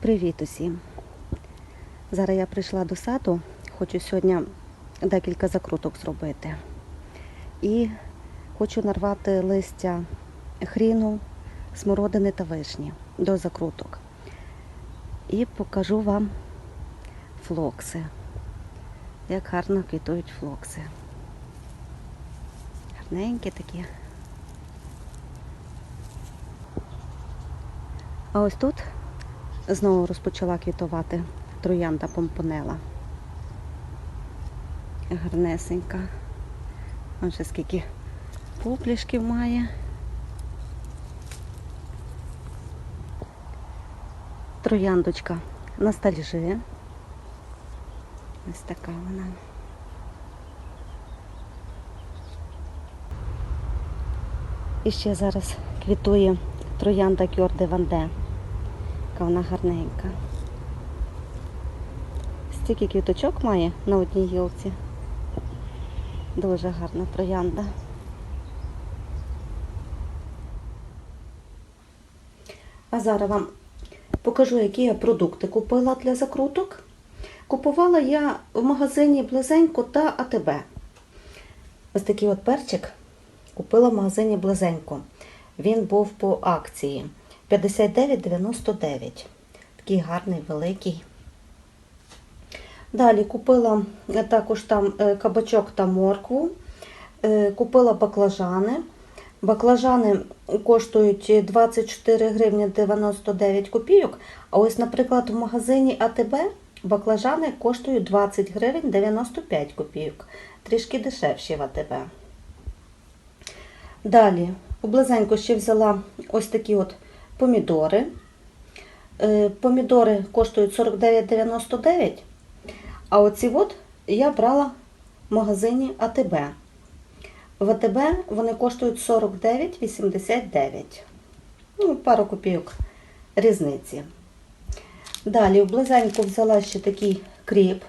Привіт усім! Зараз я прийшла до саду, хочу сьогодні декілька закруток зробити. І хочу нарвати листя хріну, смородини та вишні до закруток. І покажу вам флокси. Як гарно квітують флокси. Гарненькі такі. А ось тут знову розпочала квітувати троянда помпонела. Гарнесенька. Ось ще скільки пуплішків має. Трояндочка ностальжи. Ось така вона. І ще зараз квітує троянда Кьорде Ванде. Яка вона гарненька. Стільки квіточок має на одній гілці. Дуже гарна троянда. А зараз вам покажу, які я продукти купила для закруток. Купувала я в магазині Близенько та АТБ. Ось такий от перчик купила в магазині Близенько. Він був по акції 59,99. Такий гарний, великий. Далі купила також там е, кабачок та моркву. Е, Купила баклажани. Баклажани коштують 24 гривні 99 копійок. А ось, наприклад, в магазині АТБ баклажани коштують 20 гривень 95 копійок. Трішки дешевші в АТБ. Далі, поблизенько ще взяла ось такі от помідори. Е, Помідори коштують 49,99. А оці от я брала в магазині АТБ. В АТБ вони коштують 49,89. Ну, пару копійок різниці. Далі, близенько взяла ще такий кріп.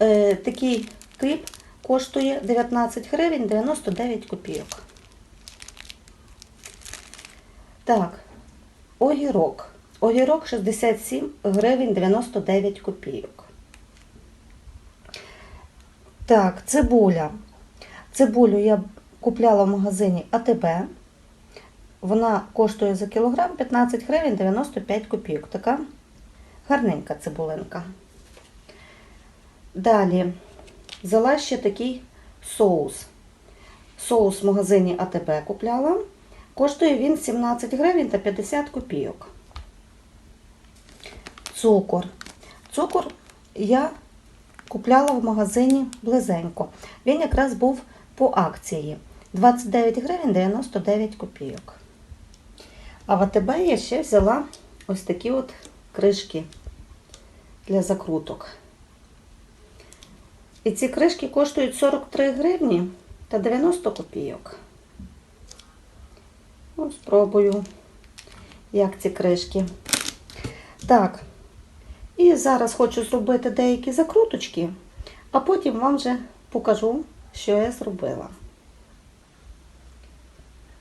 Е, такий кріп коштує 19 гривень 99 копійок. Так, огірок. Огірок 67 гривень 99 копійок. Так, цибуля. Цибулю я купляла в магазині АТБ. Вона коштує за кілограм 15 гривень 95 копійок. Така гарненька цибулинка. Далі взяла ще такий соус. Соус в магазині АТБ купляла. Коштує він 17 гривень та 50 копійок. Цукор. Цукор я купляла в магазині близенько. Він якраз був по акції 29 гривень 99 копійок. А в АТБ я ще взяла ось такі от кришки для закруток. І ці кришки коштують 43 гривні та 90 копійок. Ну, спробую, як ці кришки. Так, і зараз хочу зробити деякі закруточки, а потім вам вже покажу, що я зробила.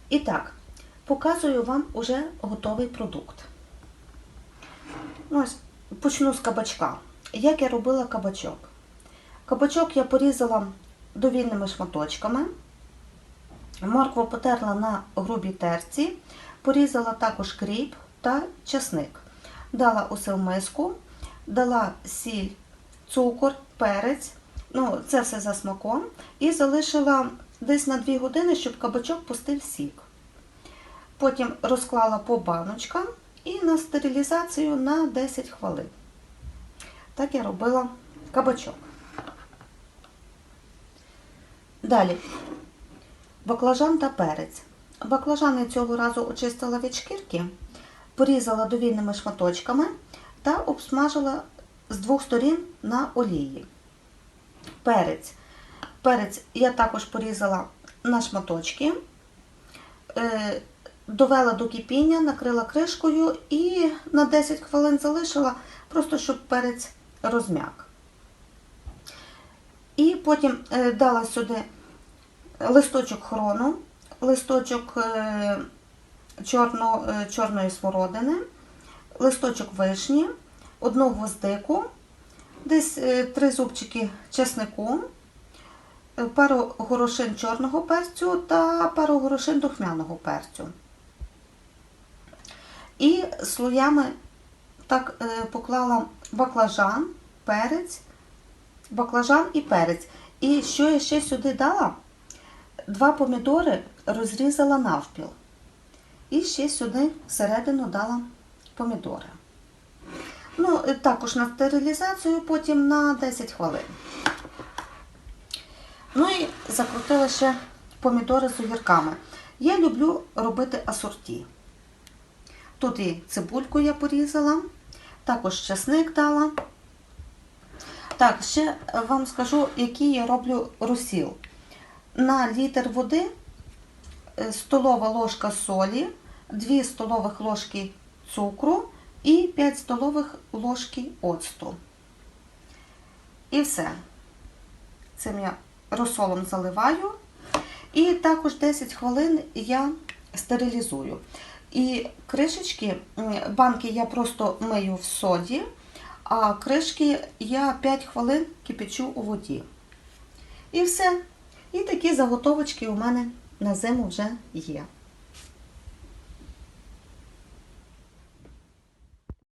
І так, показую вам уже готовий продукт. Ось, почну з кабачка. Як я робила кабачок? Кабачок я порізала довільними шматочками. Моркву потерла на грубій терці, порізала також кріп та часник. Дала усе в миску, дала сіль, цукор, перець, ну, це все за смаком, і залишила десь на 2 години, щоб кабачок пустив сік. Потім розклала по баночкам і на стерилізацію на 10 хвилин. Так я робила кабачок. Далі баклажан та перець. Баклажани цього разу очистила від шкірки, порізала довільними шматочками та обсмажила з двох сторін на олії. Перець. Перець я також порізала на шматочки, е, довела до кипіння, накрила кришкою і на 10 хвилин залишила, просто щоб перець розм'як. І потім е, дала сюди листочок хрону, листочок е, чорно, е, чорної смородини, листочок вишні, одну гвоздику, десь е, три зубчики чеснику, пару горошин чорного перцю та пару горошин духмяного перцю. І слоями так поклала баклажан, перець, баклажан і перець. І що я ще сюди дала? Два помідори розрізала навпіл. І ще сюди всередину дала помідори. Ну, е, також на стерилізацію потім на 10 хвилин. Ну і закрутила ще помідори з огірками. Я люблю робити асорті. Тут і цибульку я порізала, також чесник дала. Так, ще вам скажу, який я роблю розсіл. На літр води е, столова ложка солі, 2 столових ложки цукру і 5 столових ложки оцту. І все. Цим я розсолом заливаю. І також 10 хвилин я стерилізую. І кришечки, банки я просто мию в соді, а кришки я 5 хвилин кипячу у воді. І все. І такі заготовочки у мене на зиму вже є.